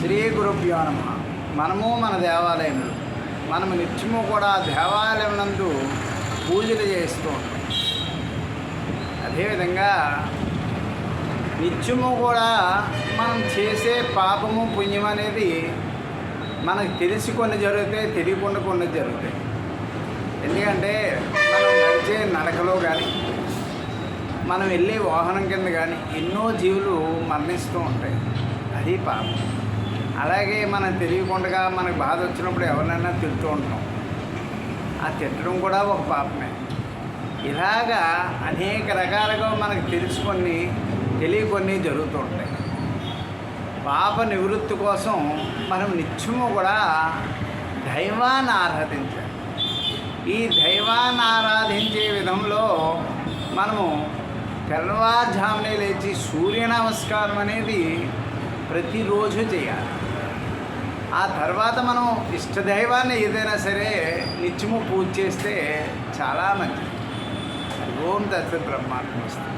శ్రీ గురుభ్యో నమ. మనము మన దేవాలయంలో మనము నిత్యము కూడా దేవాలయం నందు పూజలు చేస్తూ ఉంటాం. అదేవిధంగా నిత్యము కూడా మనం చేసే పాపము పుణ్యం అనేది మనకు తెలిసి కొన్ని జరుగుతాయి తెలియకుండా కొన్ని జరుగుతాయి. ఎందుకంటే మనం నడిచే నడకలో కానీ మనం వెళ్ళే వాహనం కింద కానీ ఎన్నో జీవులు మరణిస్తూ ఉంటాయి. అది పాపం. అలాగే మనం తెలియకుండా మనకు బాధ వచ్చినప్పుడు ఎవరినైనా తిడుతూ ఉంటాం. ఆ తిట్టడం కూడా ఒక పాపమే. ఇలాగా అనేక రకాలుగా మనకు తెలుసుకొని తెలియకొని జరుగుతూ ఉంటాయి. పాప నివృత్తి కోసం మనం నిత్యము కూడా దైవాన్ని ఆరాధించాలి. ఈ దైవాన్ని ఆరాధించే విధంలో మనము తెల్లవారుజామునే లేచి సూర్య నమస్కారం అనేది ప్రతిరోజు చేయాలి. ఆ తర్వాత మనం ఇష్టదైవాన్ని ఏదైనా సరే నిత్యము పూజ చేస్తే చాలా మంచిది. ఓం తత్వ బ్రహ్మాండం వస్తుంది